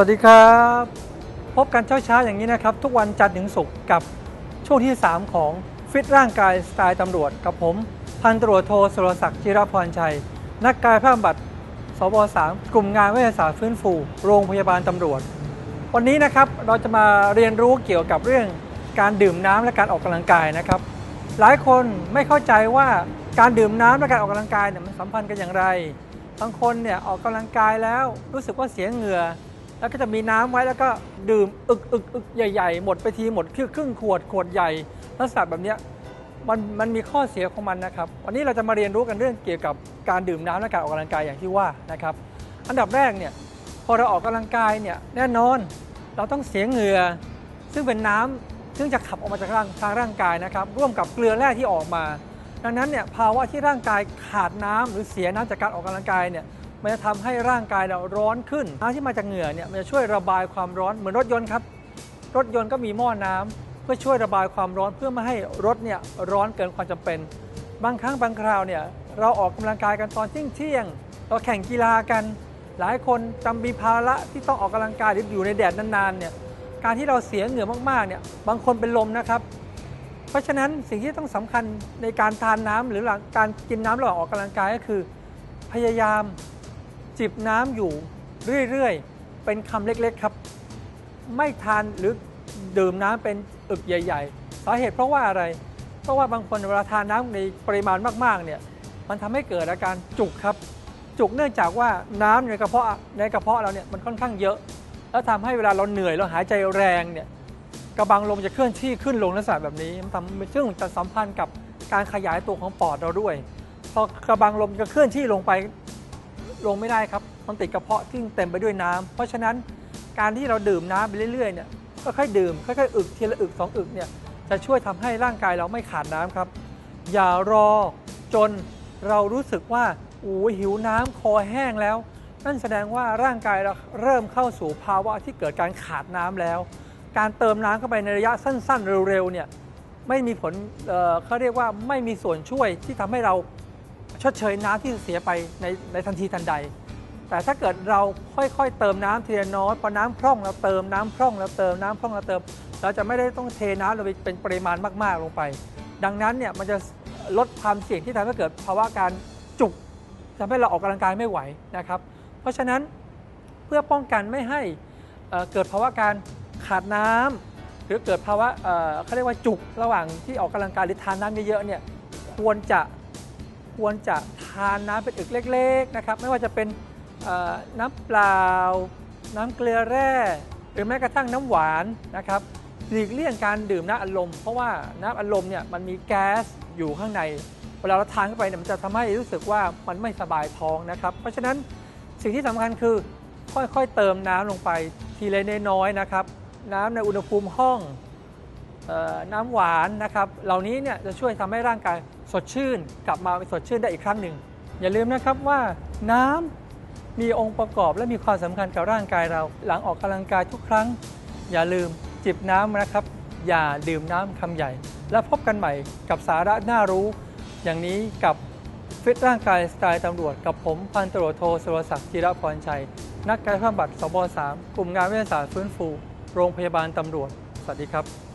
วัสดีครับ พบกันเช้าๆอย่างนี้นะครับ ทุกวันจันทร์ถึงศุกร์กับช่วงที่ 3 ของฟิตร่างกายสไตล์ตำรวจกับผม พันตำรวจโทสุรศักดิ์จิรพรชัย นักกายภาพบำบัดสบ3กลุ่มงานวิทยาศาสตร์ฟื้นฟู โรงพยาบาลตำรวจ วันนี้นะครับเราจะมาเรียนรู้เกี่ยวกับเรื่องการดื่มน้ำและการออกกำลังกายนะครับ หลายคนไม่เข้าใจว่าการดื่มน้ำและการออกกำลังกายเนี่ยมันสัมพันธ์กันอย่างไรบางคนเนี่ยออกกำลังกายแล้วรู้สึกว่าเสียเหงื่อ แล้วก็จะมีน้ำไว้แล้วก็ดื่มอึกอึกอึกใหญ่ๆ หมดไปทีหมดคือครึ่งขวดขวดใหญ่ลักษณะแบบนี้มันมันมีข้อเสียของมันนะครับ วันนี้เราจะมาเรียนรู้กันเรื่องเกี่ยวกับการดื่มน้ำและการออกกำลังกายอย่างที่ว่านะครับ อันดับแรกเนี่ยพอเราออกกำลังกายเนี่ยแน่นอนเราต้องเสียเหงื่อซึ่งเป็นน้ำซึ่งจะขับออกมาจากร่างทางร่างกายนะครับ ร่วมกับเกลือแร่ที่ออกมา ดังนั้นเนี่ยภาวะที่ร่างกายขาดน้ำหรือเสียน้ำจากการออกกำลังกายเนี่ย มันจะทำให้ร่างกายเราร้อนขึ้นน้ำที่มาจากเหงื่อเนี่ยมันจะช่วยระบายความร้อนเหมือนรถยนต์ครับ รถยนต์ก็มีหม้อน้ำเพื่อช่วยระบายความร้อนเพื่อไม่ให้รถเนี่ยร้อนเกินความจำเป็น บางครั้งบางคราวเนี่ยเราออกกำลังกายกันตอนเที่ยงเที่ยงเราแข่งกีฬากัน หลายคนจำมีภาระที่ต้องออกกำลังกายหรืออยู่ในแดดนานๆเนี่ยการที่เราเสียเหงื่อมากๆเนี่ยบางคนเป็นลมนะครับ เพราะฉะนั้นสิ่งที่ต้องสำคัญในการทานน้ำหรือหลังการกินน้ำระหว่างออกกำลังกายก็คือ พยายาม จิบน้ำอยู่เรื่อยๆ เป็นคำเล็กๆครับ ไม่ทานหรือดื่มน้ำเป็นอึกใหญ่ ๆ สาเหตุเพราะว่าอะไร เพราะว่าบางคนเวลาทานน้ำในปริมาณมากๆเนี่ยมันทำให้เกิดอาการจุกครับ จุกเนื่องจากว่าน้ำในกระเพาะในกระเพาะเราเนี่ยมันค่อนข้างเยอะ แล้วทำให้เวลาเราเหนื่อยเราหายใจแรงเนี่ยกระบังลมจะเคลื่อนที่ขึ้นลงลักษณะแบบนี้มันทำซึ่งจะสัมพันธ์กับการขยายตัวของปอดเราด้วย พอกระบังลมจะเคลื่อนที่ลงไป ลงไม่ได้ครับมันติดกระเพาะที่เต็มไปด้วยน้ำเพราะฉะนั้นการที่เราดื่มน้ำไปเรื่อยๆเนี่ยก็ค่อยดื่มค่อยๆอึกทีละอึกสองอึกเนี่ยจะช่วยทำให้ร่างกายเราไม่ขาดน้ำครับ อย่ารอจนเรารู้สึกว่าโอ้หิวน้ำคอแห้งแล้ว นั่นแสดงว่าร่างกายเราเริ่มเข้าสู่ภาวะที่เกิดการขาดน้ำแล้ว การเติมน้ำเข้าไปในระยะสั้น ๆ เร็วๆเนี่ยไม่มีผลเเขาเรียกว่าไม่มีส่วนช่วยที่ทำให้เรา ชดเชยน้ำที่เสียไปในในทันทีทันใด แต่ถ้าเกิดเราค่อยๆ เติมน้ำทีละน้อยพอน้ำพร่องเราเติมน้ำพร่องเราเติมน้ำพร่องเราเติม เราจะไม่ได้ต้องเทน้ำลงไปเป็นปริมาณมากๆลงไป ดังนั้นเนี่ยมันจะลดความเสี่ยงที่ทำให้เกิดภาวะการจุกทำให้เราออกกำลังกายไม่ไหวนะครับ เพราะฉะนั้นเพื่อป้องกันไม่ให้เเกิดภาวะการขาดน้ำหรือเกิดภาวะเเขาเรียกว่าจุกระหว่างที่ออกกำลังกายหรือทานน้ำเยอะๆเนี่ยควรจะ ควรจะทานน้ำเป็นอึกเล็กๆนะครับไม่ว่าจะเป็นน้ำเปล่า น้ำเกลือแร่ หรือแม้กระทั่งน้ำหวานนะครับหลีกเลี่ยงการดื่มน้ำอัดลม เพราะว่าน้ำอัดลมเนี่ยมันมีแก๊สอยู่ข้างในเวลาเราทานเข้าไปเนี่ยมันจะทำให้รู้สึกว่ามันไม่สบายท้องนะครับ เพราะฉะนั้นสิ่งที่สำคัญคือค่อยๆเติมน้ำลงไปทีละน้อยๆนะครับ น้ำในอุณหภูมิห้อง น้ำหวานนะครับ เหล่านี้เนี่ยจะช่วยทำให้ร่างกายสดชื่น กลับมาสดชื่นได้อีกครั้งหนึ่ง อย่าลืมนะครับว่าน้ำมีองค์ประกอบและมีความสำคัญกับร่างกายเรา หลังออกกำลังกายทุกครั้ง อย่าลืมจิบน้ำนะครับ อย่าดื่มน้ำคำใหญ่ แล้วพบกันใหม่กับสาระน่ารู้ อย่างนี้กับฟิตร่างกายสไตล์ตำรวจกับผมพันตำรวจโทสุรศักดิ์จิรพรชัย นักกายภาพบำบัดสบ3กลุ่มงานวิทยาศาสตร์ฟื้นฟู โรงพยาบาลตำรวจ สวัสดีครับ